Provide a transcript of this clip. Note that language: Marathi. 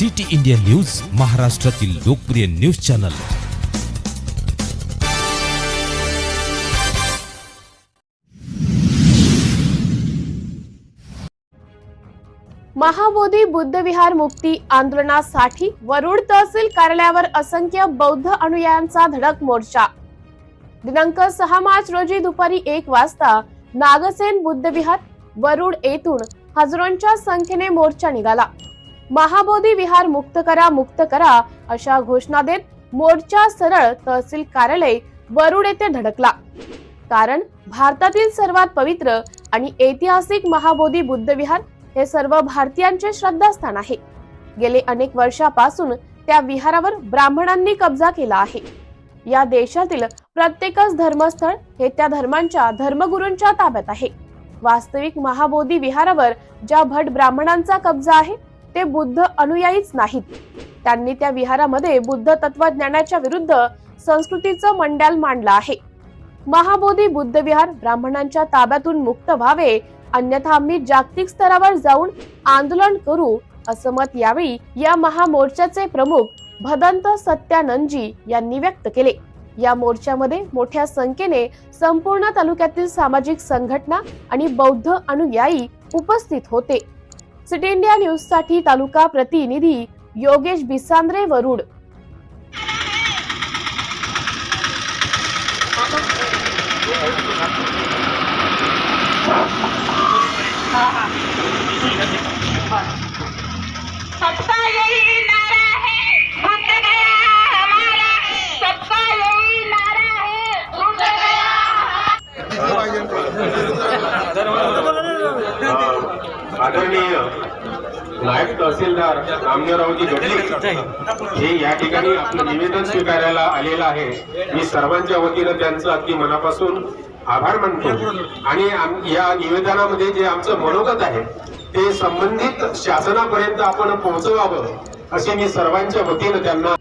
सिटी इंडिया न्यूज महाराष्ट्रातील लोकप्रिय न्यूज चॅनल. महाबोधी बुद्ध विहार मुक्ती आंदोलनासाठी वरुड तहसील कार्यालयावर असंख्य बौद्ध अनुयायांचा धडक मोर्चा. दिनांक सहा मार्च रोजी दुपारी एक वाजता नागसेन बुद्ध विहार वरुड येथून हजारोंच्या संख्येने मोर्चा निघाला. महाबोधी विहार मुक्त करा मुक्त करा अशा घोषणा देत मोर्चा सरळ तहसील कार्यालय वरुड येथे धडकला. कारण भारतातील सर्वात पवित्र आणि ऐतिहासिक महाबोधी बुद्ध विहार हे सर्व भारतीयांचे श्रद्धास्थान आहे. गेले अनेक वर्षापासून त्या विहारावर ब्राह्मणांनी कब्जा केला आहे. या देशातील प्रत्येकच धर्मस्थळ हे त्या धर्मांच्या धर्मगुरूंच्या ताब्यात आहे. वास्तविक महाबोधी विहारावर ज्या भट ब्राह्मणांचा कब्जा आहे ते बुद्ध अनुयायीच नाहीत. त्यांनी त्या विहारामध्ये बुद्ध तत्वज्ञानाच्या विरुद्ध संस्कृतीचं मंडल मांडलं आहे. महाबोधी बुद्ध विहार ब्राह्मणांच्या ताब्यातून मुक्त व्हावे अन्यथा आम्ही जागतिक स्तरावर जाऊन आंदोलन करू असं मत यावेळी या महामोर्चाचे प्रमुख भदंत सत्यानंदजी यांनी व्यक्त केले. या मोर्चामध्ये मोठ्या संख्येने संपूर्ण तालुक्यातील सामाजिक संघटना आणि बौद्ध अनुयायी उपस्थित होते. सिटी इंडिया न्यूजसाठी तालुका प्रतिनिधी योगेश बिसांद्रे वरुड. आदरणीय नायब तहसीलदार रामदेवरावजी गडले हे या ठिकाणी आपलं निवेदन स्वीकारायला आलेलं आहे. मी सर्वांच्या वतीनं त्यांचं अगदी मनापासून आभार मानतो. आणि या निवेदनामध्ये जे आमचं मनोगत आहे ते संबंधित शासनापर्यंत आपण पोहोचवावं असे मी सर्वांच्या वतीनं त्यांना